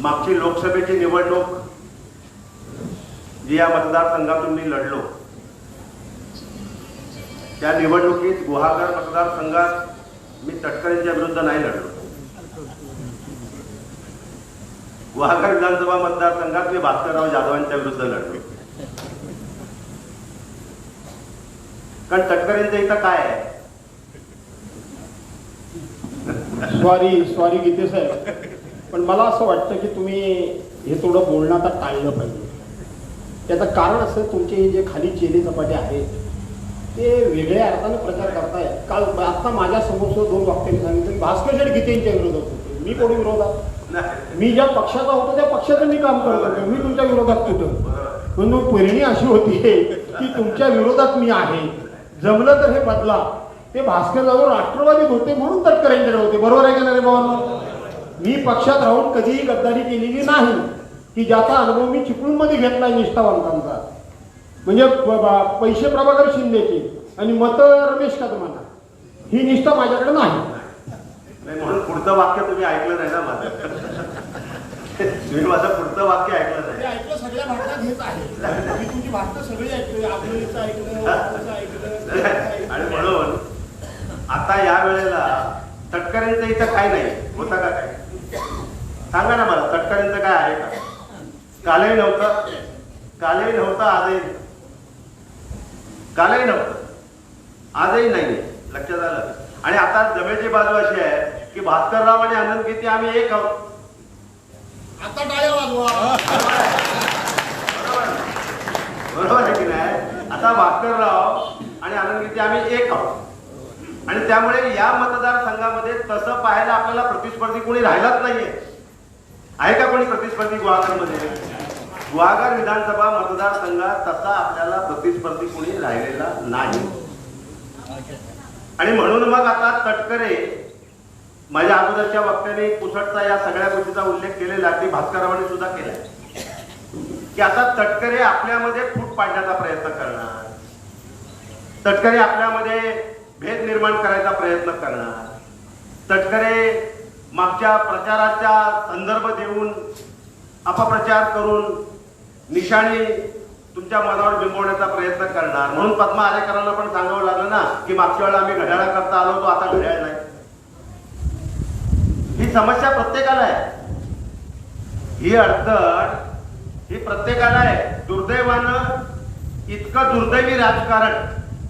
मागची लोकसभेची निवडणूक जी या मतदारसंघातून मी लढलो त्या निवडणुकीत गुहागर मतदारसंघात मी तटकरेंच्या विरुद्ध नाही लढलो. गुहागर विधानसभा मतदारसंघात मी भास्करराव जाधवांच्या विरुद्ध लढलो. कारण तटकरेंचं इथं काय आहे? स्वारी स्वारी गीते साहेब. पण मला असं वाटतं की तुम्ही हे थोडं बोलणं आता टाळलं पाहिजे. त्याचं कारण असं तुमचे जे खाली चेले चपाटे आहेत ते वेगळ्या अर्थाने प्रचार करतायत. काल आता माझ्यासमोर दोन वाक्यांनी सांगितलं भास्कर शेठ गीतेंच्या विरोधात होते. मी कोणी विरोधात? नाही. मी ज्या पक्षाचा होतो त्या पक्षाचं मी काम करत होतो. मी तुमच्या विरोधात बरोबर. म्हणून परिणी अशी होती की तुमच्या विरोधात मी आहे. जमलं तर हे बदला. ते भास्कर जाधव राष्ट्रवादीत होते म्हणून तटकरेंकडे होते. बरोबर आहे का नाही रे भावांनो मी पक्षात राहून कधीही गद्दारी केलेली नाही. की ज्याचा अनुभव मी चिपळूणमध्ये घेतलाय निष्ठावंतांचा. म्हणजे पैसे प्रभाकर शिंदेचे आणि मत रमेश कदमांना. ही निष्ठा माझ्याकडे नाही. नाही म्हणून पुढचं वाक्य तुम्ही ऐकलं नाही ना माझं. तुम्ही माझं पुढचं वाक्य ऐकलं ते नाही ऐकलं सगळ्या भाषणात हेच आहे. मी तुमची भाषणं सगळी ऐकली आगळीचं ऐकलं ऐकलं आणि म्हणून आता या वेळेला तटकरेंचं इथं काय नाही. होता का काय सांगा ना मला तटकरेंचं काय आहे का? कालही नव्हतं. कालही नव्हतं आजही. कालही नव्हतं. आजही नाही लक्षात आलं? आणि आता जमेची बाजू अशी आहे की भास्करराव आणि आनंद गीते आम्ही एक आहोत. आता वाजवा बरोबर आहे की नाही? आता भास्करराव आणि आनंद गीते आम्ही एक आहोत. आणि त्यामुळे या मतदारसंघामध्ये तसं पाहायला आपल्याला प्रतिस्पर्धी कोणी राहिलाच नाहीये. आहे का कोणी प्रतिस्पर्धी गुहागरमध्ये? गुहागर विधानसभा मतदारसंघात तसा आपल्याला प्रतिस्पर्धी कोणी राहिलेला नाही. आणि म्हणून मग आता तटकरे माझ्या अगोदरच्या वक्त्याने पुसटचा या सगळ्या गोष्टीचा उल्लेख केलेला अगदी भास्कररावांनी सुद्धा केला की आता तटकरे आपल्यामध्ये फूट पाडण्याचा प्रयत्न करणार. तटकरे आपल्यामध्ये भेद निर्माण करायचा प्रयत्न करणार. तटकरे मागच्या प्रचाराचा संदर्भ देऊन अपप्रचार करून निशाणी तुमच्या मनावर बिंबवण्याचा प्रयत्न करणार. म्हणून पद्मा आरेकरांना पण सांगावं लागलं ना की मागच्या वेळेला आम्ही घड्याळा करता आलो होतो आता घड्याळ नाही. ही समस्या प्रत्येकाला आहे. ही अडचण ही प्रत्येकाला आहे. दुर्दैवानं इतकं दुर्दैवी राजकारण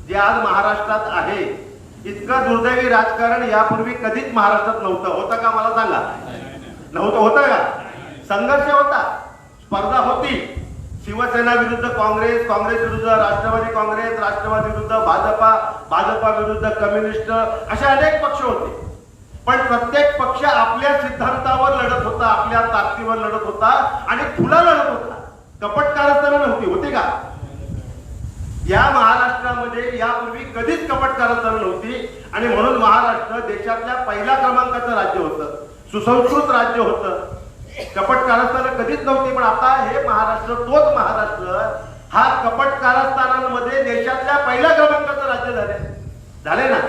जे आज महाराष्ट्रात आहे इतकं दुर्दैवी राजकारण यापूर्वी कधीच महाराष्ट्रात नव्हतं. होतं का? मला सांगा. नव्हतं होतं का? संघर्ष होता. स्पर्धा होती. शिवसेना विरुद्ध काँग्रेस काँग्रेस विरुद्ध राष्ट्रवादी काँग्रेस राष्ट्रवादी विरुद्ध भाजपा भाजपा विरुद्ध कम्युनिस्ट असे अनेक पक्ष होते. पण प्रत्येक पक्ष आपल्या सिद्धांतावर लढत होता आपल्या ताकदीवर लढत होता आणि खुला लढत होता. कपटकारस्थानं नव्हती. होती का? या महाराष्ट्रामध्ये यापूर्वी कधीच कपट कारस्थानं नव्हती. आणि म्हणून महाराष्ट्र देशातल्या पहिल्या क्रमांकाचं राज्य होतं. सुसंस्कृत राज्य होतं. कपट कारस्थानं कधीच नव्हती पण आता हे महाराष्ट्र तोच महाराष्ट्र हा कपट कारस्थानांमध्ये देशातल्या पहिल्या क्रमांकाचं राज्य झाले झाले ना?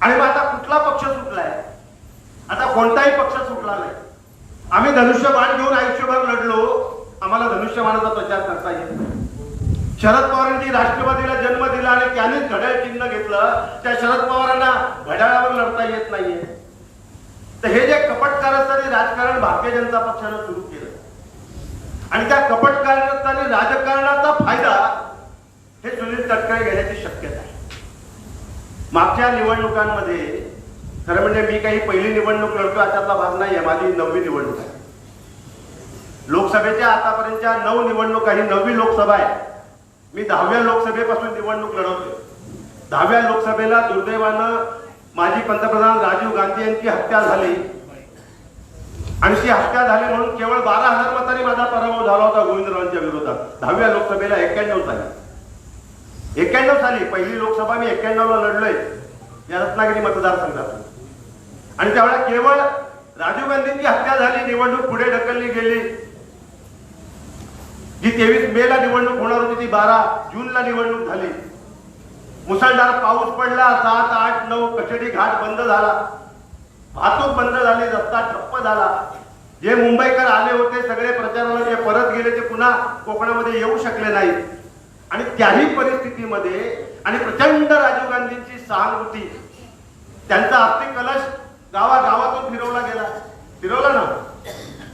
आणि मग आता कुठला पक्ष सुटलाय? आता कोणताही पक्ष सुटला नाही. आम्ही धनुष्यबाण घेऊन आयुष्यभर लढलो. आम्हाला धनुष्यबाणाचा प्रचार करता येत नाही. शरद पवारांनी राष्ट्रवादीला जन्म दिला आणि त्यांनीच घड्याळ चिन्ह घेतलं त्या शरद पवारांना घड्याळावर लढता येत नाहीये. तर हे जे कपटकारस्थाने राजकारण भारतीय जनता पक्षानं सुरू केलं. आणि त्या कपटकारस्थानी राजकारणाचा फायदा हे सुनील तटकरे घेण्याची शक्यता आहे. मागच्या निवडणुकांमध्ये खरं म्हणजे मी काही पहिली निवडणूक लढतो अशातला भाग नाही आहे माझी नववी निवडणूक आहे. लोकसभेच्या आतापर्यंतच्या नऊ निवडणुका ही नववी लोकसभा आहे मी दहाव्या लोकसभेपासून निवडणूक लढवतोय. दहाव्या लोकसभेला दुर्दैवानं माजी पंतप्रधान राजीव गांधी यांची हत्या झाली. आणि ती हत्या झाली म्हणून केवळ बारा हजार मतांनी माझा पराभव झाला होता गोविंदरावांच्या विरोधात. दहाव्या लोकसभेला एक्क्याण्णव साली एक्क्याण्णव साली पहिली लोकसभा मी एक्क्याण्णवला लढलोय या रत्नागिरी मतदारसंघातून. आणि त्यावेळेला केवळ राजीव गांधींची हत्या झाली. निवडणूक पुढे ढकलली गेली. जी तेवीस मे ला निवडणूक होणार होती ती बारा जूनला निवडणूक झाली. मुसळधार पाऊस पडला सात आठ नऊ कचेरी घाट बंद झाला. वाहतूक बंद झाली रस्ता ठप्प झाला. जे मुंबईकर आले होते सगळे प्रचाराला जे परत गेले ते पुन्हा कोकणामध्ये येऊ शकले नाहीत. आणि त्याही परिस्थितीमध्ये आणि प्रचंड राजीव गांधींची सहानुभूती त्यांचा आर्थिक कलश गावागावातून फिरवला गेला फिरवला ना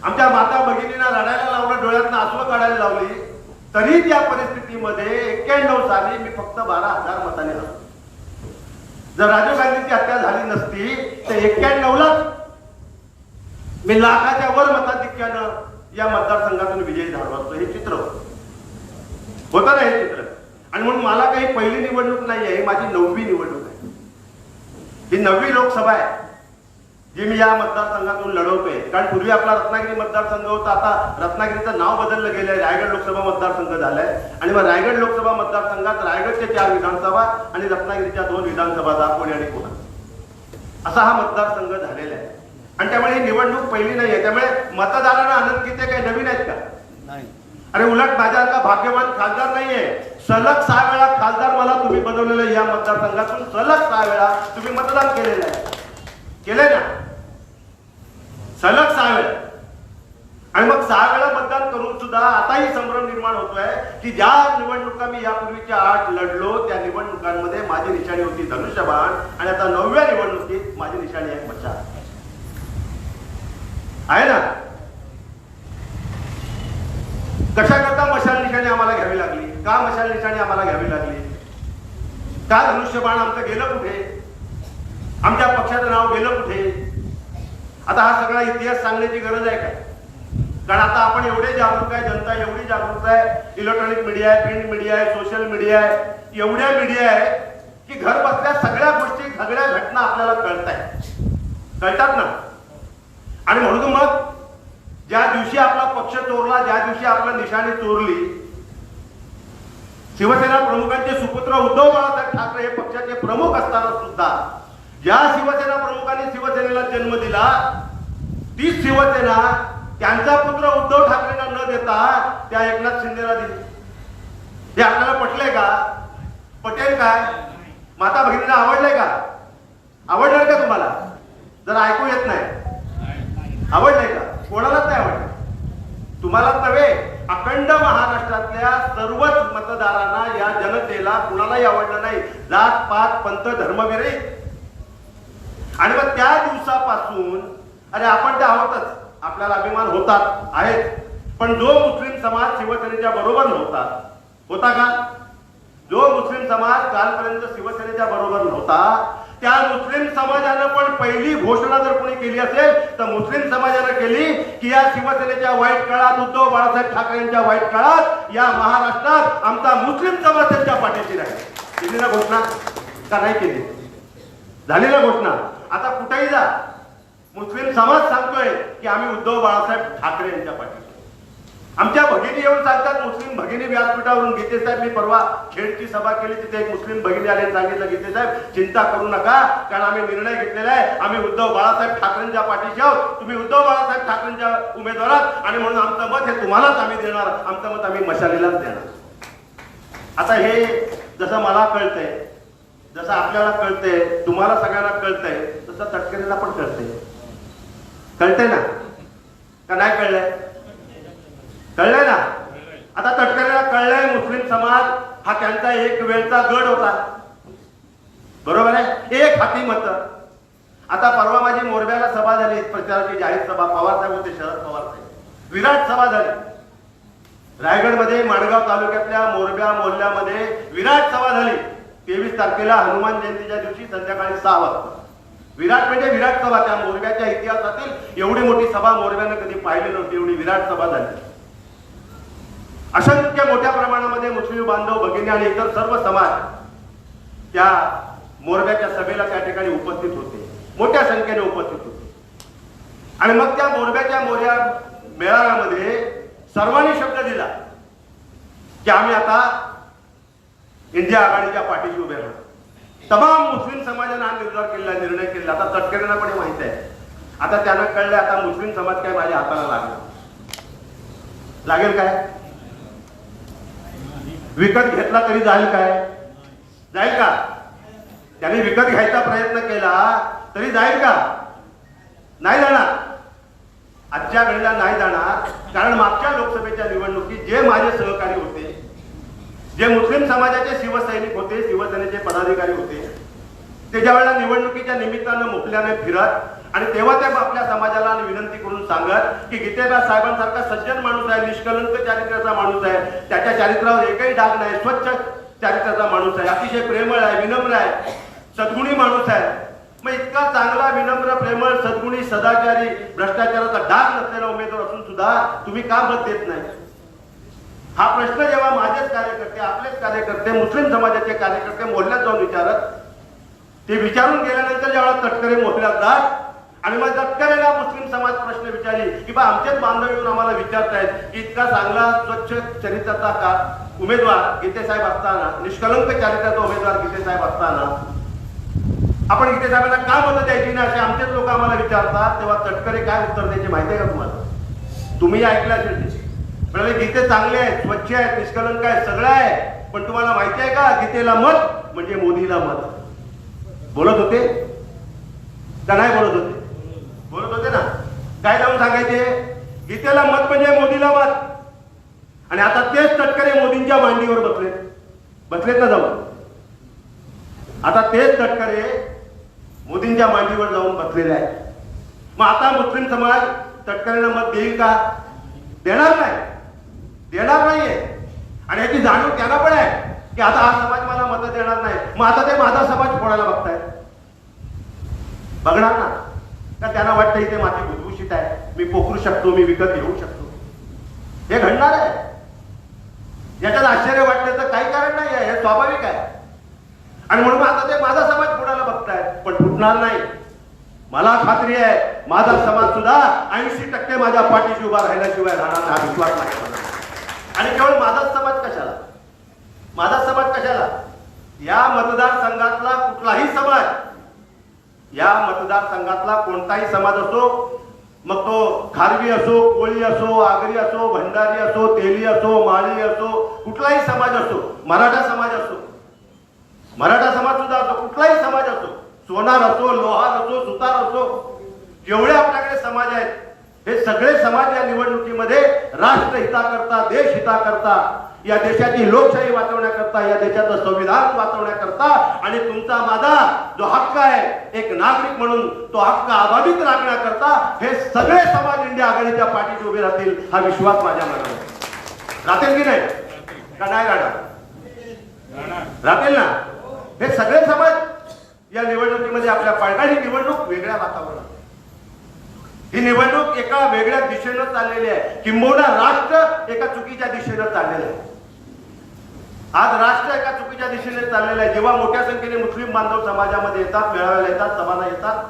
आमच्या माता भगिनींना रडायला लावलं डोळ्यातनं आसवं काढायला लावली तरी त्या परिस्थितीमध्ये एक्क्याण्णव साली मी फक्त बारा हजार मताने झालो जर राजीव गांधीची हत्या झाली नसती तर एक्क्याण्णवला मी लाखाच्या वर मताधिक्यानं या मतदारसंघातून विजयी झालो असतो. हे चित्र होतं. ना हे चित्र. आणि म्हणून मला काही पहिली निवडणूक नाही आहे ही माझी नववी निवडणूक आहे. ही नववी लोकसभा आहे. जी मी या मतदारसंघातून लढवतोय. कारण पूर्वी आपला रत्नागिरी मतदारसंघ होता आता रत्नागिरीचं नाव बदललं गेलंय. रायगड लोकसभा मतदारसंघ झालाय. आणि मग रायगड लोकसभा मतदारसंघात रायगडचे चार विधानसभा आणि रत्नागिरीच्या दोन विधानसभा दाखवणे आणि पुणे असा हा मतदारसंघ झालेला आहे. आणि त्यामुळे ही निवडणूक पहिली नाही आहे त्यामुळे मतदारांना आनंद किती काही नवीन आहेत का? अरे उलट माझ्यासारखा भाग्यवान खासदार नाहीये. सलग सहा वेळा खासदार मला तुम्ही बनवलेलं या मतदारसंघातून. सलग सहा वेळा तुम्ही मतदान केलेलं आहे. केलंय ना? सलग सहा वेळा. आणि मग सहा वेळा मतदान करून सुद्धा आताही संभ्रम निर्माण होतोय की ज्या निवडणुका मी यापूर्वीच्या आठ लढलो त्या निवडणुकांमध्ये माझी निशाणी होती धनुष्यबाण आणि आता नवव्या निवडणुकीत माझी निशाणी आहे मशाल आहे ना? कशा करता मशाल निशाणी आम्हाला घ्यावी लागली? का मशाल निशाणी आम्हाला घ्यावी लागली? का धनुष्यबाण आमचं गेलं कुठे? आमच्या पक्षाचं नाव गेलं कुठे? आता हा सगळा इतिहास सांगण्याची गरज आहे का? कारण आता आपण एवढे जागरूक आहे जनता एवढी जागरूक आहे इलेक्ट्रॉनिक मीडिया आहे प्रिंट मीडिया आहे सोशल मीडिया आहे एवढ्या मीडिया आहे की घर बसल्या सगळ्या गोष्टी सगळ्या घटना आपल्याला कळत कळतात ना? आणि म्हणून मग ज्या दिवशी आपला पक्ष चोरला ज्या दिवशी आपला निशाणी चोरली शिवसेना प्रमुखांचे सुपुत्र उद्धव बाळासाहेब ठाकरे हे पक्षाचे प्रमुख असताना सुद्धा ज्या शिवसेना प्रमुखांनी शिवसेनेला जन्म दिला तीच शिवसेना त्यांचा पुत्र उद्धव ठाकरेंना न देता त्या एकनाथ शिंदेला दिली. हे आपल्याला पटले का? पटेल काय? माता भगिनीला आवडले का? आवडणार का तुम्हाला? जर ऐकू येत नाही. आवडले का? कोणालाच नाही आवडले. तुम्हालाच नव्हे अखंड महाराष्ट्रातल्या सर्वच मतदारांना या जनतेला कुणालाही आवडलं नाही. जात पात पंत धर्मविरहित. आणि मग त्या दिवसापासून अरे आपण ते आहोतच आपल्याला अभिमान होतात आहेत. पण जो मुस्लिम समाज शिवसेनेच्या बरोबर नव्हता होता का? जो मुस्लिम समाज कालपर्यंत शिवसेनेच्या बरोबर नव्हता त्या मुस्लिम समाजानं पण पहिली घोषणा जर कोणी केली असेल तर मुस्लिम समाजानं केली की या शिवसेनेच्या वाईट काळात उद्धव बाळासाहेब ठाकरे यांच्या वाईट काळात या महाराष्ट्रात आमचा मुस्लिम समाज त्यांच्या पाठीशी राहील. केली ना घोषणा का नाही केली? झाली ना घोषणा. आता कुठेही जा. मुस्लिम समाज सांगतोय की आम्ही उद्धव बाळासाहेब ठाकरे यांच्या पाठी आमच्या भगिनी येऊन सांगतात मुस्लिम भगिनी व्यासपीठावरून गीते साहेब मी परवा खेडची सभा केली तिथे एक मुस्लिम भगिनी आले सांगितलं गीते साहेब चिंता करू नका कारण आम्ही निर्णय घेतलेला आहे. आम्ही उद्धव बाळासाहेब ठाकरेंच्या पाठीशी आहोत. तुम्ही उद्धव बाळासाहेब ठाकरेंच्या उमेदवारात आणि म्हणून आमचं मत हे तुम्हालाच आम्ही देणार. आमचं मत आम्ही मशालीलाच देणार. आता हे जसं मला कळतंय जसं आपल्याला कळतंय तुम्हाला सगळ्यांना कळतंय तसं तटकरेला पण कळतंय. कळतंय ना? का नाही कळलंय? कळलंय ना? आता तटकरेला कळलंय मुस्लिम समाज हा त्यांचा एक वेळचा गड होता. बरोबर आहे? एक हाती मत. आता परवा माझी मोरब्याला सभा झाली प्रचाराची जाहीर सभा पवार साहेब होते शरद पवार साहेब. विराट सभा झाली. रायगडमध्ये माणगाव तालुक्यातल्या मोरब्या मोहल्ल्यामध्ये विराट सभा झाली. तेवीस तारखेला हनुमान जयंतीच्या दिवशी संध्याकाळी सहा वाजता. विराट म्हणजे विराट सभा त्या मोरब्याच्या इतिहासातील एवढी मोठी सभा मोरब्यानं कधी पाहिली नव्हती एवढी विराट सभा झाली. असंख्य मोठ्या प्रमाणामध्ये मुस्लिम बांधव भगिनी आणि इतर सर्व समाज त्या मोरब्याच्या सभेला त्या ठिकाणी उपस्थित होते. मोठ्या संख्येने उपस्थित होते. आणि मग त्या मोरब्याच्या मोर्या मेळाव्यामध्ये सर्वांनी शब्द दिला की आम्ही आता इंडिया आघाडीच्या पाठीशी उभे राहणार तमाम मुस्लिम समाजाने हा निर्धार केला निर्णय केला. आता तटकरेंना पण माहीत आहे? आता त्यांना कळलं आता मुस्लिम समाज काय माझ्या हाताला लागला. लागेल काय? विकत घेतला तरी जाईल काय? जाईल का? त्याने विकत घ्यायचा प्रयत्न केला तरी जाईल का? नाही जाणार. आजच्या घडीला नाही जाणार. कारण मागच्या लोकसभेच्या निवडणुकीत जे माझे सहकारी होते जे मुस्लिम समाजाचे शिवसैनिक होते शिवसेनेचे पदाधिकारी होते ते ज्या वेळेला निवडणुकीच्या निमित्तानं मुकल्याने फिरत आणि तेव्हा ते आपल्या समाजाला विनंती करून सांगत की गीतेबा साहेबांसारखा सज्जन माणूस आहे निष्कलंक चारित्र्याचा माणूस आहे त्याच्या चारित्र्यावर एकही डाग नाही स्वच्छ चारित्र्याचा माणूस आहे अतिशय प्रेमळ आहे विनम्र आहे सद्गुणी माणूस आहे. मग इतका चांगला विनम्र प्रेमळ सद्गुणी सदाचारी भ्रष्टाचाराचा डाग नसलेला उमेदवार असून सुद्धा तुम्ही का मत देत नाही? हा प्रश्न जेव्हा माझेच कार्यकर्ते आपलेच कार्यकर्ते मुस्लिम समाजाचे कार्यकर्ते मोहल्ल्यात जाऊन विचारत ते विचारून गेल्यानंतर ज्यावेळेला तटकरे मोहल्ल्यात जात आणि मग तटकरेला मुस्लिम समाज प्रश्न विचारली की बा आमचेच बांधव येऊन आम्हाला विचारतायत की इतका चांगला स्वच्छ चरित्राचा का उमेदवार गीतेसाहेब असताना निष्कलंक चरित्राचा उमेदवार गीतेसाहेब असताना आपण गीते साहेबांना का मतं द्यायची ना असे आमचेच लोक आम्हाला विचारतात तेव्हा तटकरे काय उत्तर द्यायचे माहिती आहे का तुम्हाला? तुम्ही ऐकलं असेल ते गीते चांगले आहेत स्वच्छ आहेत निष्कलंक आहेत सगळं आहे. पण तुम्हाला माहिती आहे का गीतेला मत म्हणजे मोदीला मत? बोलत होते? का नाही बोलत होते? बोलत होते ना. काय जाऊन सांगायचे? गीतेला मत म्हणजे मोदीला मत. आणि आता तेच तटकरे मोदींच्या मांडीवर बसलेत. बसलेत ना जाऊन. आता तेच तटकरे मोदींच्या मांडीवर जाऊन बसलेले आहेत. मग आता मुस्लिम समाज तटकऱ्यांना मत देईल का? देणार नाही. देणार नाहीये. आणि याची जाणीव त्यांना पण आहे की आता हा समाज मला मत देणार नाही. मग आता ते माझा समाज फोडायला बघताय बघणार ना. का त्यांना वाटतं इथे माती भुसभुशीत आहे. मी पोखरू शकतो मी विकत घेऊ शकतो. हे घडणार आहे. याच्यात आश्चर्य वाटण्याचं काही कारण नाही आहे हे स्वाभाविक आहे. आणि म्हणून आता ते माझा समाज फुटायला बघतायत? पण फुटणार नाही. मला खात्री आहे माझा समाज सुद्धा ऐंशी टक्के माझ्या पाठीशी उभा राहिल्याशिवाय राहणार नाही. हा विश्वास नाही मला. आणि केवळ माझाच समाज कशाला? माझा समाज कशाला? या मतदारसंघातला कुठलाही समाज या मतदारसंघातला कोणताही समाज असो मग तो खारवी असो कोळी असो आगरी असो भंडारी असो तेली असो माळी असो कुठलाही समाज असो मराठा समाज असो मराठा समाज सुद्धा असो कुठलाही समाज असो सोनार असो लोहार असो सुतार असो जेवढे आपल्याकडे समाज आहेत हे सगळे समाज या निवडणुकीमध्ये राष्ट्रहिताकरता देश हिताकरता या देशाची लोकशाही वाचवण्याकरता या देशाचं संविधान वाचवण्याकरता आणि तुमचा माझा जो हक्क आहे एक नागरिक म्हणून तो हक्क अबाधित राखण्याकरता हे सगळे समाज इंडिया आघाडीच्या पाठीशी उभे राहतील हा विश्वास माझ्या मनात आहे. राहतील की नाही? का नाही राहणार? राहतील ना? हे सगळे समाज या निवडणुकीमध्ये आपल्या पाळणार ही निवडणूक वेगळ्या वातावरणात. ही निवडणूक एका वेगळ्या दिशेनं चाललेली आहे. किंबहुना राष्ट्र एका चुकीच्या दिशेनं चाललेलं आहे. आज राष्ट्र एका चुकीच्या दिशेने चाललेलं आहे. जेव्हा मोठ्या संख्येने मुस्लिम बांधव समाजामध्ये येतात मेळाव्याला येतात सभाला येतात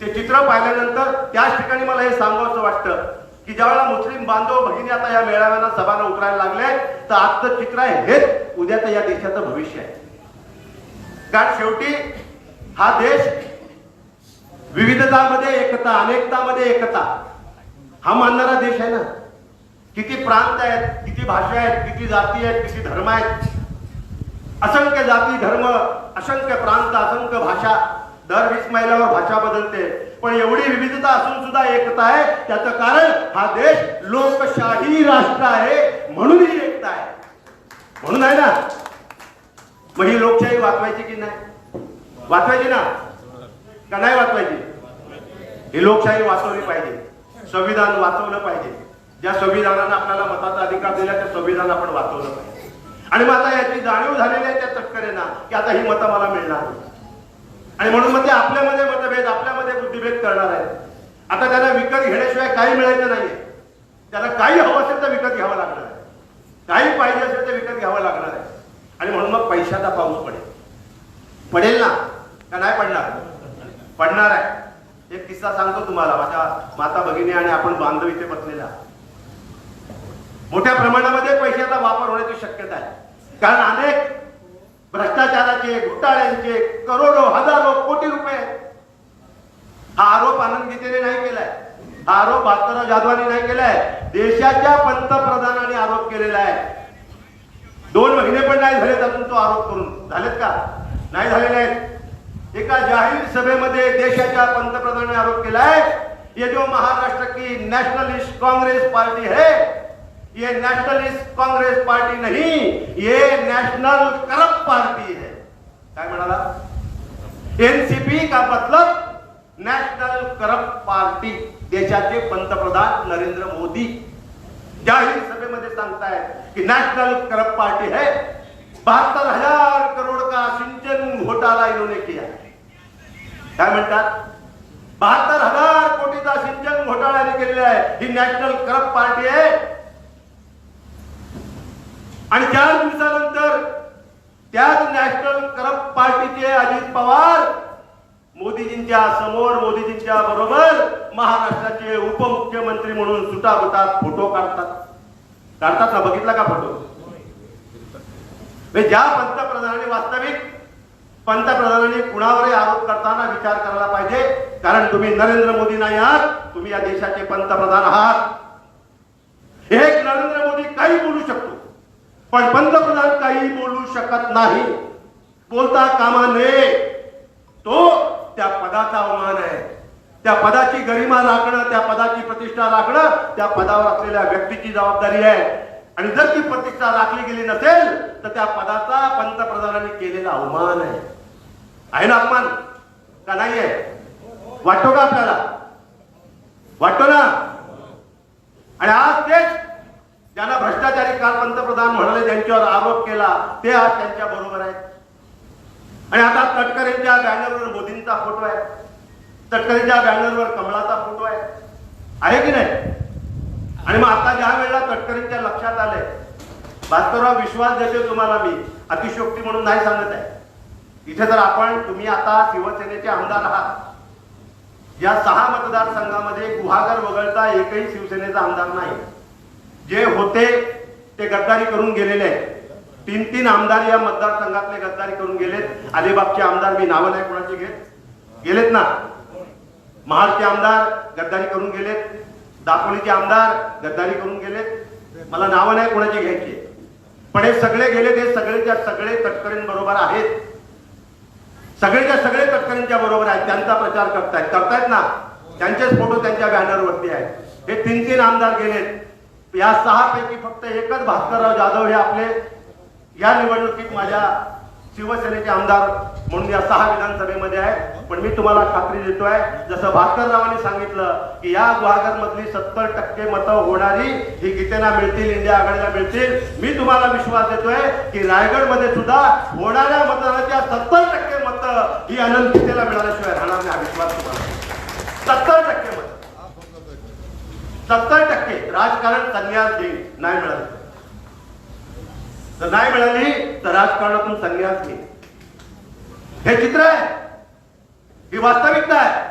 ते चित्र पाहिल्यानंतर त्याच ठिकाणी मला हे सांगावं वाटतं की ज्यावेळेला मुस्लिम बांधव भगिनी आता या मेळाव्याला सभांना उतरायला लागले तर आजचं चित्र आहे हेच उद्याचं या देशाचं भविष्य आहे. कारण शेवटी हा देश विविधतामध्ये एकता अनेकतामध्ये एकता. हा मानणारा देश आहे ना. किती प्रांत आहेत किती भाषा आहेत किती जाती आहेत किती धर्म आहेत. असंख्य जाती धर्म असंख्य प्रांत असंख्य भाषा. दर वीस मैलावर भाषा बदलते. पण एवढी विविधता असून सुद्धा एकता आहे. त्याचं कारण हा देश लोकशाही राष्ट्र आहे. म्हणून ही एकता आहे. म्हणून आहे ना. मग ही लोकशाही वाचवायची की नाही? वाचवायची ना. का नाही वाचवायची. ही लोकशाही वाचवली पाहिजे. संविधान वाचवलं पाहिजे. ज्या संविधानानं आपल्याला मताचा अधिकार दिला त्या संविधान आपण वाचवलं पाहिजे. आणि मग आता याची जाणीव झालेली आहे त्या तटकरेना की आता ही मतं मला मिळणार आणि म्हणून मग ते आपल्यामध्ये मतभेद आपल्यामध्ये बुद्धिभेद करणार आहेत. आता त्याला विकत घेण्याशिवाय काही मिळायचं नाहीये. त्याला काही हवं असेल तर विकत घ्यावं लागणार आहे. काही पाहिजे असेल तर विकत घ्यावं लागणार आहे. आणि म्हणून मग पैशाचा पाऊस पडेल. पडेल ना? का नाही पडणार? पडणार आहे. एक किस्सा सांगतो तुम्हाला माझ्या माता भगिनी आणि आपण बांधव इथे बसलेला. मोठ्या प्रमाणामध्ये पैशाचा वापर होण्याची शक्यता आहे. कारण अनेक भ्रष्टाचाराचे घोटाळ्यांचे करोडो हजारो कोटी रुपये हा आरोप आनंद गीतेने नाही केलाय. हा आरोप भास्करराव जाधवानी नाही केलाय. देशाच्या पंतप्रधानांनी आरोप केलेला आहे. दोन महिने पण नाही झालेत अजून तो आरोप करून. झालेत का? नाही झालेले आहेत. एका जाहीर सभेमध्ये देशाच्या पंतप्रधानांनी आरोप केलाय ये जो महाराष्ट्र की नेशनलिस्ट कांग्रेस पार्टी है ये नेशनलिस्ट कांग्रेस पार्टी नहीं ये नेशनल करप्ट पार्टी है. काय म्हणाला? एनसीपी का मतलब नॅशनल करप्ट पार्टी देशाचे पंतप्रधान नरेंद्र मोदी. जाहीर सभेमध्ये सांगतायत की नॅशनल करप्ट पार्टी है. बहत्तर हजार करोड़ का सिंचन घोटाला इन्होंने किया. काय म्हणतात? बहात्तर हजार कोटीचा सिंचन घोटाळ्याने केलेला आहे. ही नॅशनल करप्ट पार्टी आहे. आणि चार दिवसानंतर त्याच नॅशनल करप्ट पार्टीचे अजित पवार मोदीजींच्या समोर मोदीजींच्या बरोबर महाराष्ट्राचे उपमुख्यमंत्री म्हणून सुटा होतात फोटो काढतात. काढतात ना? बघितला का फोटो? म्हणजे ज्या पंतप्रधानांनी वास्तविक पंतप्रधानांनी कुणावरही आरोप करताना विचार करायला पाहिजे. कारण तुम्ही नरेंद्र मोदी नाही आहात तुम्ही या देशाचे पंतप्रधान आहात. एक नरेंद्र मोदी काही बोलू शकतो पण पंतप्रधान काही बोलू शकत नाही. बोलता कामा नये. तो त्या पदाचा अवमान आहे. त्या पदाची गरिमा राखणं त्या पदाची प्रतिष्ठा राखणं त्या पदावर असलेल्या व्यक्तीची जबाबदारी आहे. आणि जर ती प्रतिष्ठा राखली गेली नसेल तर त्या पदाचा पंतप्रधानांनी केलेला अवमान आहे. आहे ना अपमान? का नाही आहे? वाटतो का आपल्याला? वाटतो ना? आणि आज तेच ज्यांना भ्रष्टाचारी काल पंतप्रधान म्हणाले ज्यांच्यावर आरोप केला ते आज त्यांच्या बरोबर आहेत. आणि आता तटकरेंच्या बॅनरवर मोदींचा फोटो आहे. तटकरेंच्या बॅनरवर कमळाचा फोटो आहे. आहे की नाही? आणि मग आता ज्या वेळेला तटकरेंच्या लक्षात आलंय भास्करराव विश्वास देते तुम्हाला मी अतिशोक्ती म्हणून नाही सांगत आहे. इथे जर आपण तुम्ही आता शिवसेनेचे आमदार आहात या सहा मतदारसंघामध्ये गुहागर वगळता एकही शिवसेनेचा आमदार नाही. जे होते ते गद्दारी करून गेलेले आहेत. तीन तीन आमदार या मतदारसंघातले गद्दारी करून गेलेत. अलिबागचे आमदार मी नावं नाही कोणाची घेत. गेलेत ना? महाडचे आमदार गद्दारी करून गेलेत. दापोलीचे आमदार गद्दारी करून गेलेत. मला नावं नाही कोणाची घ्यायची. पण हे सगळे गेले ते सगळेच्या सगळे तटकरींबरोबर आहेत. सगळेच्या सगळे तटकरींच्या बरोबर आहेत त्यांचा प्रचार करतायत. करतायत ना? त्यांचेच फोटो त्यांच्या बॅनरवरती आहेत. हे तीन तीन आमदार गेलेत. या सहा पैकी फक्त एकच भास्करराव जाधव हे आपले या निवडणुकीत माझ्या शिवसेनेचे आमदार म्हणून या सहा विधानसभेमध्ये आहे पण मी तुम्हाला खात्री देतोय जसं भास्कररावांनी सांगितलं की या गुहागर मधली सत्तर टक्के मतं होणारी ही गीतेना मिळतील इंडिया आघाडीला मिळतील. मी तुम्हाला विश्वास देतोय की रायगडमध्ये सुद्धा होणाऱ्या मतदानाच्या सत्तर टक्के मतं ही अनंत गीतेला मिळाल्याशिवाय राहणार नाही. हा विश्वास तुम्हाला सत्तर टक्के मत. सत्तर टक्के. राजकारण संन्यास देईल नाही मिळालं जर नाही मिळाली तर राजकारणातून संन्यास घे हे चित्र आहे. ही वास्तविकता आहे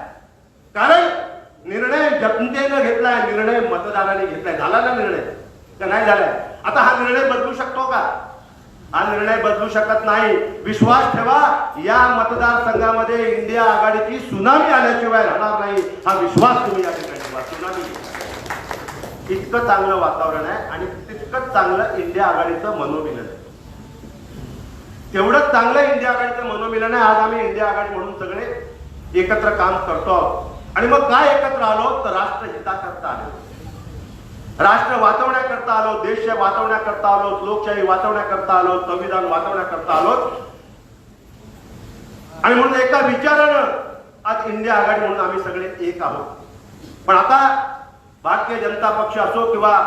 कारण निर्णय जनतेनं घेतलाय निर्णय मतदाराने घेतलाय. झाला ना निर्णय? का नाही झालाय आता हा निर्णय बदलू शकतो का? हा निर्णय बदलू शकत नाही. विश्वास ठेवा या मतदारसंघामध्ये इंडिया आघाडीची सुनामी आल्याशिवाय राहणार नाही. हा विश्वास तुम्ही या ठिकाणी ठेवा. सुनामी. इतकं चांगलं वातावरण आहे आणि तितकंच चांगलं इंडिया आघाडीचं मनोमिलन. आहे तेवढंच चांगलं इंडिया आघाडीचं मनोमिलन आहे आज आम्ही इंडिया आघाडी म्हणून सगळे एकत्र काम करतो आहोत. आणि मग काय एकत्र आलो तर राष्ट्रहिताकरता आलो. राष्ट्र वाचवण्याकरता आलो देश वाचवण्याकरता आलो लोकशाही वाचवण्याकरता आलो संविधान वाचवण्याकरता आलो. आणि म्हणून एका विचारानं आज इंडिया आघाडी म्हणून आम्ही सगळे एक आहोत. पण आता भारतीय जनता पक्ष असो किंवा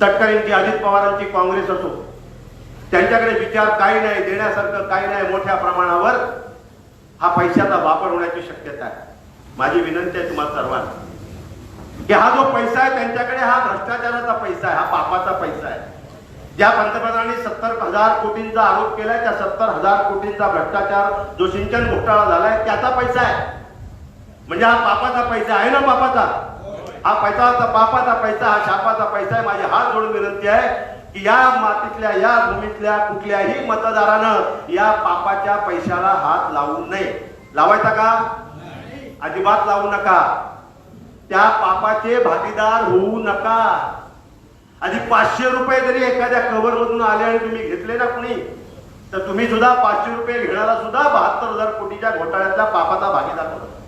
तटकरेंची अजित पवारांची काँग्रेस असो त्यांच्याकडे विचार काही नाही देण्यासारखं काही नाही मोठ्या प्रमाणावर हा पैशाचा वापर होण्याची शक्यता आहे. माझी विनंती आहे तुम्हाला सर्वांना. की हा जो पैसा आहे त्यांच्याकडे हा भ्रष्टाचाराचा पैसा आहे हा पापाचा पैसा आहे. ज्या पंतप्रधानांनी सत्तर हजार कोटींचा आरोप केलाय त्या सत्तर हजार कोटींचा भ्रष्टाचार जो सिंचन घोटाळा झालाय त्याचा पैसा आहे. म्हणजे हा पापाचा पैसा आहे ना पापाचा? हा पैसा पापाचा पैसा हा शापाचा पैसा आहे माझी हात जोडून विनंती आहे की या मातीतल्या या भूमीतल्या कुठल्याही मतदारानं या पापाच्या पैशाला हात लावू नये. लावायचा का? अजिबात लावू नका. त्या पापाचे भागीदार होऊ नका. आधी पाचशे रुपये जरी एखाद्या कव्हर मधून आले आणि तुम्ही घेतले ना कुणी तर तुम्ही सुद्धा पाचशे रुपये घेणारा सुद्धा बहात्तर हजार कोटीच्या घोटाळ्यातल्या पापाचा भागीदार होता.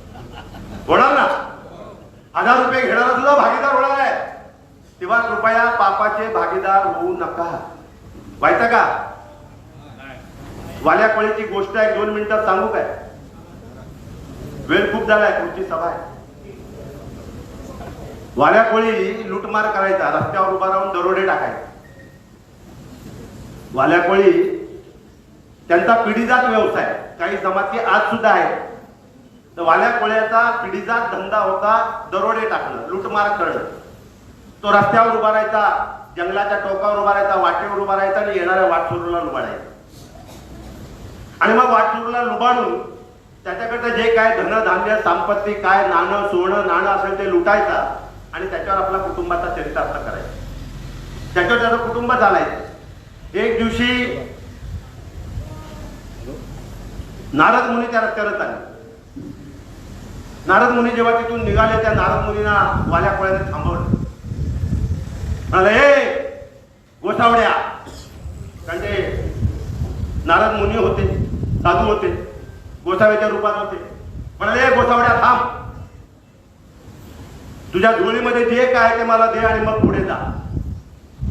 हजार रुपये घेणारा सुद्धा भागीदार होणार आहे. तेव्हा कृपया पापाचे भागीदार होऊ नका. व्हायचं का? वाल्या कोळीची गोष्ट आहे दोन मिनिटात सांगू काय? वेळ खूप झालाय तुमची सभा आहे. वाल्या कोळी लुटमार करायचा रस्त्यावर उभा राहून दरोडे टाकायचे. वाल्या कोळी त्यांचा पिढीजात व्यवसाय काही जमाती आज सुद्धा आहे. तर वाल्या कोळ्याचा पिढीजात धंदा होता दरोडे टाकणं लुटमार करणं. तो रस्त्यावर उभा राहायचा जंगलाच्या टोकावर उभा राहायचा वाटेवर उभा राहायचा आणि येणाऱ्या वाटचोरूला लुबाडायचा आणि मग वाटचोरूला लुबाडून त्याच्याकडचं जे काय धनधान्य संपत्ती काय नाणं सोनं नाणं असेल ते लुटायचा आणि त्याच्यावर आपला कुटुंबाचा चरितार्थ करायचा. त्याच्यावर त्याचं कुटुंब चालायचं. एक दिवशी नारद मुनी त्या रस्त्यावर आले नारद मुनी जेव्हा तिथून निघाले त्या नारद मुनीना वाल्या कोळ्याने थांबवलं. म्हणाले हे गोसावड्या. कारण ते नारद मुनी होते साधू होते गोसाव्याच्या रूपात होते. म्हणाले गोसावड्या थांब. तुझ्या झोळीमध्ये जे काय ते मला दे आणि मग पुढे जा.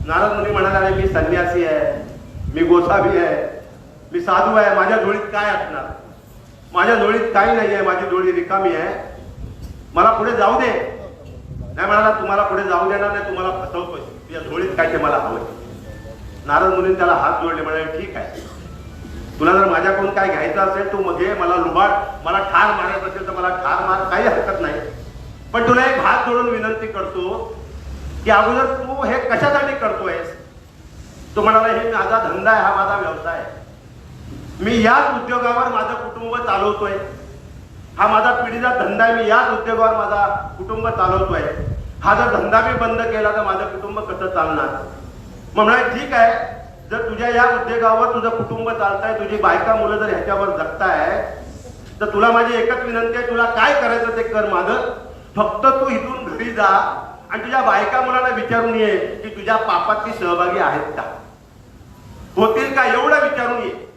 नारद मुनी म्हणाला मी संन्यासी आहे मी गोसावी आहे मी साधू आहे माझ्या झोळीत काय असणार? माझ्या डोळीत काही नाही आहे माझी डोळी रिकामी आहे. मला पुढे जाऊ दे. नाही म्हणाला तुम्हाला पुढे जाऊ देणार नाही तुम्हाला फसवतोय. तुझ्या डोळीत काय ते मला हवंय. नारद मुलीने त्याला हात जोडले म्हणाले ठीक आहे. तुला जर माझ्याकडून काय घ्यायचं असेल तू मग मला लुबाड मला ठार मारायचं असेल तर मला ठार मार काही हरकत नाही. पण तुला एक हात जोडून विनंती करतो की अगोदर तू हे कशासाठी करतोयस? तो म्हणाला हे माझा धंदा आहे हा माझा व्यवसाय आहे. मी याच उद्योगावर माझं कुटुंब चालवतोय. हा माझा पिढीचा धंदा आहे मी याच उद्योगावर माझा कुटुंब चालवतोय. हा जर धंदा मी बंद केला तर माझं कुटुंब कसं चालणार? मग म्हणाले ठीक आहे जर तुझ्या या उद्योगावर तुझं कुटुंब चालताय तुझी बायका मुलं जर ह्याच्यावर जगताय तर तुला माझी एकच विनंती आहे तुला काय करायचं ते कर माझं फक्त तू इथून घरी जा आणि तुझ्या बायका मुलांना विचारून ये की तुझ्या पापात ती सहभागी आहेत का? होतील का? एवढं विचारून ये.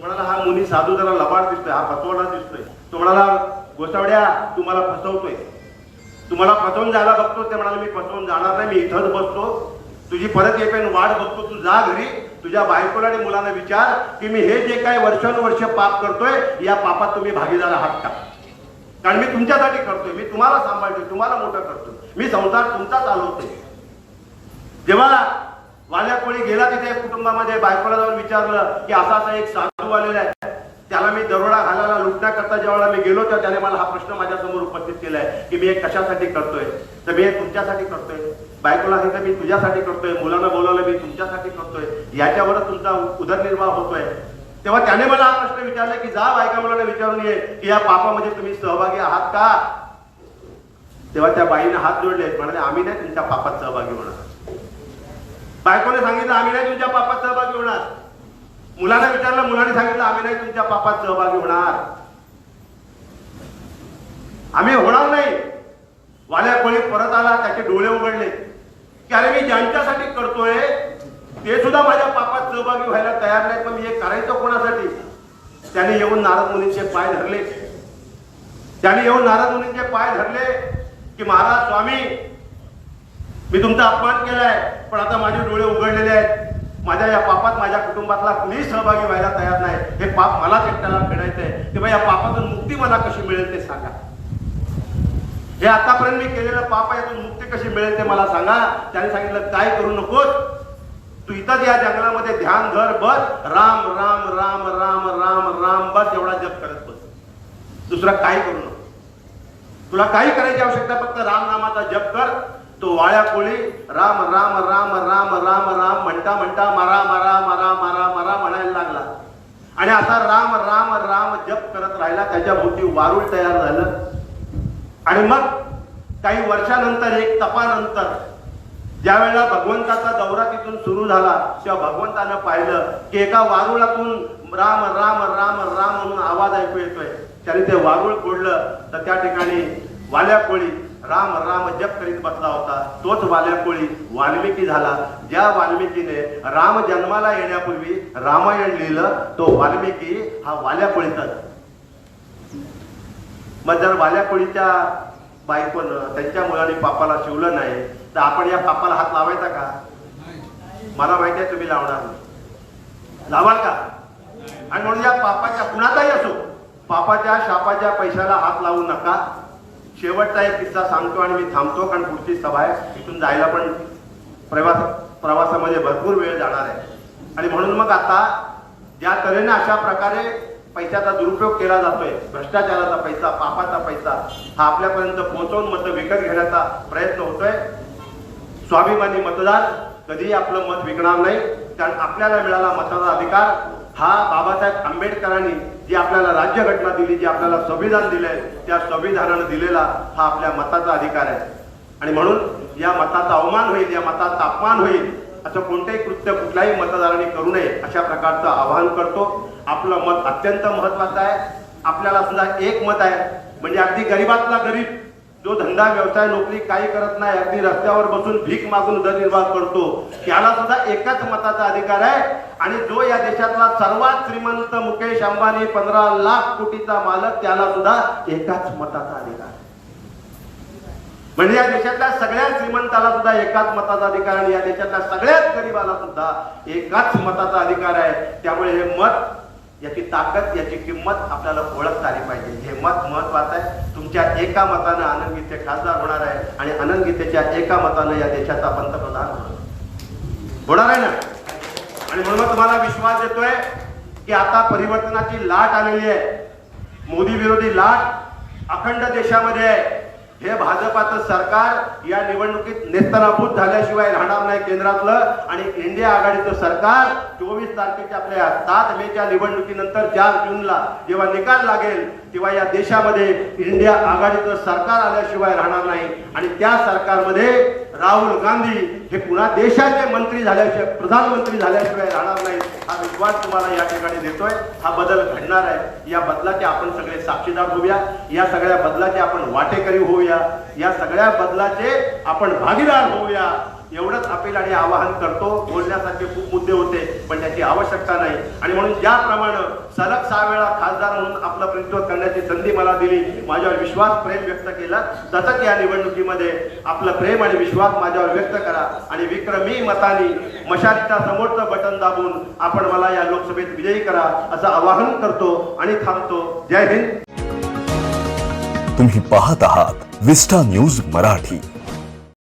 तुम्हाला म्हणाला हा मुनी साधू जरा लबाड दिसतोय हा फसवडा दिसतोय. तो म्हणाला गोसावड्या तुम्हाला फसवतोय. तुम्हाला फसवून जायला बघतो ते म्हणाला मी फसवून जाणार नाही मी इथंच बसतो. तुझी परत येपेन वाट बघतो. तू जा घरी. तुझ्या बायकोला आणि मुलांना विचार की मी हे जे काय वर्षानुवर्ष पाप करतोय या पापात तुम्ही भागीदार आहात का? कारण मी तुमच्यासाठी करतोय. मी तुम्हाला सांभाळतोय तुम्हाला मोठं करतोय. मी संसार तुमचा चालवतोय. जेव्हा वाल्या कोळी गेला तिथे कुटुंबामध्ये बायकोला जाऊन विचारलं की असा असा एक साधू आलेला आहे. त्याला मी दरोडा घालायला लुटण्याकरता ज्यावेळेला मी गेलो तेव्हा त्याने मला हा प्रश्न माझ्यासमोर उपस्थित केलाय की मी हे कशासाठी करतोय? तर मी हे तुमच्यासाठी करतोय. बायकोला सांगितलं मी तुझ्यासाठी करतोय. मुलांना बोलवलं मी तुमच्यासाठी करतोय. याच्यावरच तुमचा उदरनिर्वाह होतोय. तेव्हा त्याने मला हा प्रश्न विचारला की जा बायका मुलांना विचारून ये की या पापामध्ये तुम्ही सहभागी आहात का? तेव्हा त्या बाईने हात जोडले. म्हणाले आम्ही नाही तुमच्या पापात सहभागी होणार. बायकोने सांगितलं आम्ही नाही तुमच्या पापात सहभागी होणार. मुलांना विचारलं मुलाने सांगितलं आम्ही नाही तुमच्या पापात सहभागी होणार. आम्ही होणार नाही. वाल्या कोळी परत आला त्याचे डोळे उघडले. की अरे मी ज्यांच्यासाठी करतोय ते सुद्धा माझ्या पापात सहभागी व्हायला तयार नाही पण मी हे करायचं कोणासाठी? त्याने येऊन नारद मुनींचे पाय धरले. त्याने येऊन नारद मुनींचे पाय धरले की महाराज स्वामी मी तुमचा अपमान केलाय पण आता माझे डोळे उघडलेले आहेत. माझ्या या पापात माझ्या कुटुंबातला कुणीही सहभागी व्हायला तयार नाही. हे पाप मलाच एकट्याला फेडायचंय. तेव्हा या पापातून मुक्ती मला कशी मिळेल ते सांगा. हे आतापर्यंत मी केलेलं पाप यातून मुक्ती कशी मिळेल ते मला सांगा. त्याने सांगितलं काय करू नकोस. तू इथंच या जंगलामध्ये ध्यान धर बस. राम राम राम राम राम राम बस. एवढा जप करत बस. दुसरा काही करू नको. तुला काही करायची आवश्यकता फक्त राम नामाचा जप कर. तो वाळ्या कोळी राम राम राम राम राम राम म्हणता म्हणता मारा मारा मारा मारा मारा म्हणायला लागला. आणि आता राम राम राम जप करत राहिला त्याच्या भोवती वारुळ तयार झालं. आणि मग काही वर्षानंतर एक तपानंतर ज्या वेळेला भगवंताचा दौरा तिथून सुरू झाला तेव्हा भगवंतानं पाहिलं की एका वारुळातून राम राम राम राम म्हणून आवाज ऐकू येतोय. त्याने ते वारुळ फोडलं तर त्या ठिकाणी वाल्या कोळी राम राम जप करीत बसला होता. तोच वाल्याकोळी वाल्मिकी झाला. ज्या वाल्मिकीने राम जन्माला येण्यापूर्वी रामायण लिहिलं तो वाल्मिकी हा वाल्याकोळीचाच मग जर वाल्याकोळीच्या बायकोनं त्यांच्या मुलाने पापाला शिवलं नाही तर आपण या पापाला हात लावायचा का? मला माहिती आहे तुम्ही लावणार नाही. लावाल का? आणि म्हणून या पापाच्या कुणाचाही असो. पापाच्या शापाच्या पैशाला हात लावू नका. शेवटचा एक किस्सा सांगतो आणि मी थांबतो कारण पुढची सभा आहे. इथून जायला पण प्रवास प्रवासामध्ये भरपूर वेळ जाणार आहे. आणि म्हणून मग आता ज्या तऱ्हेने अशा प्रकारे पैशाचा दुरुपयोग केला जातोय भ्रष्टाचाराचा पैसा पापाचा पैसा हा आपल्यापर्यंत पोहोचवून मत विकत घेण्याचा प्रयत्न होतोय. स्वाभिमानी मतदार कधीही आपलं मत विकणार नाही कारण आपल्याला मिळाला मताचा अधिकार. हा बाबासाहेब आंबेडकरांनी जी आपल्याला राज्यघटना दिली जी आपल्याला संविधान दिलंय त्या संविधानानं दिलेला हा आपल्या मताचा अधिकार आहे. आणि म्हणून या मताचा अवमान होईल या मताचा अपमान होईल असं कोणतंही कृत्य कुठल्याही मतदारांनी करू नये अशा प्रकारचं आवाहन करतो. आपलं मत अत्यंत महत्वाचं आहे. आपल्याला सुद्धा एक मत आहे म्हणजे अगदी गरीबातला गरीब जो धंदा व्यवसाय नोकरी काही करत नाही अगदी रस्त्यावर बसून भीक मागून उदरनिर्वाह करतो त्याला सुद्धा एकाच मताचा अधिकार आहे. आणि जो या देशातला सर्वात श्रीमंत मुकेश अंबानी पंधरा लाख कोटीचा मालक त्याला सुद्धा एकाच मताचा अधिकार आहे. म्हणजे या देशातल्या सगळ्या श्रीमंताला सुद्धा एकाच मताचा अधिकार आणि या देशातल्या सगळ्याच गरीबाला सुद्धा एकाच मताचा अधिकार आहे. त्यामुळे हे मत याची ताकद याची किंमत आपल्याला ओळखता आली पाहिजे. हे मत महत्वाचं आहे. तुमच्या एका मतानं आनंद गीते खासदार होणार आहे आणि आनंद गीतेच्या एका मतानं या देशाचा पंतप्रधान होणार आहे. ना? आणि म्हणून तुम्हाला विश्वास देतोय की आता परिवर्तनाची लाट आलेली आहे. मोदी विरोधी लाट अखंड देशामध्ये आहे. हे भाजपाचं सरकार या निवडणुकीत नेस्तनाभूत झाल्याशिवाय राहणार नाही केंद्रातलं. आणि इंडिया आघाडीचं सरकार चोवीस तारखेच्या आपल्या सात मेच्या निवडणुकीनंतर चार जूनला जेव्हा निकाल लागेल किंवा या देशामध्ये इंडिया आघाडीचं सरकार आल्याशिवाय राहणार नाही. आणि त्या सरकारमध्ये राहुल गांधी हे पुन्हा देशाचे मंत्री झाल्याशिवाय प्रधानमंत्री झाल्याशिवाय राहणार नाही हा विश्वास तुम्हाला या ठिकाणी देतोय. हा बदल घडणार आहे. या बदलाचे आपण सगळे साक्षीदार होऊया. या सगळ्या बदलाचे आपण वाटेकरी होऊया. या सगळ्या बदलाचे आपण भागीदार होऊया. एवढंच अपील आणि आवाहन करतो. बोलण्यासारखे खूप मुद्दे होते पण त्याची आवश्यकता नाही. आणि म्हणून ज्याप्रमाणे सलग सहा वेळा खासदार म्हणून आपलं प्रतिनिधित्व करण्याची संधी मला दिली माझ्यावर विश्वास प्रेम व्यक्त केला तसंच या निवडणुकीमध्ये आपलं प्रेम आणि विश्वास माझ्यावर व्यक्त करा. आणि विक्रमी मतानी मशालीच्या समोरचं बटन दाबून आपण मला या लोकसभेत विजयी करा असं आवाहन करतो आणि थांबतो. जय हिंद. तुम्ही पाहत आहात विस्टा न्यूज मराठी.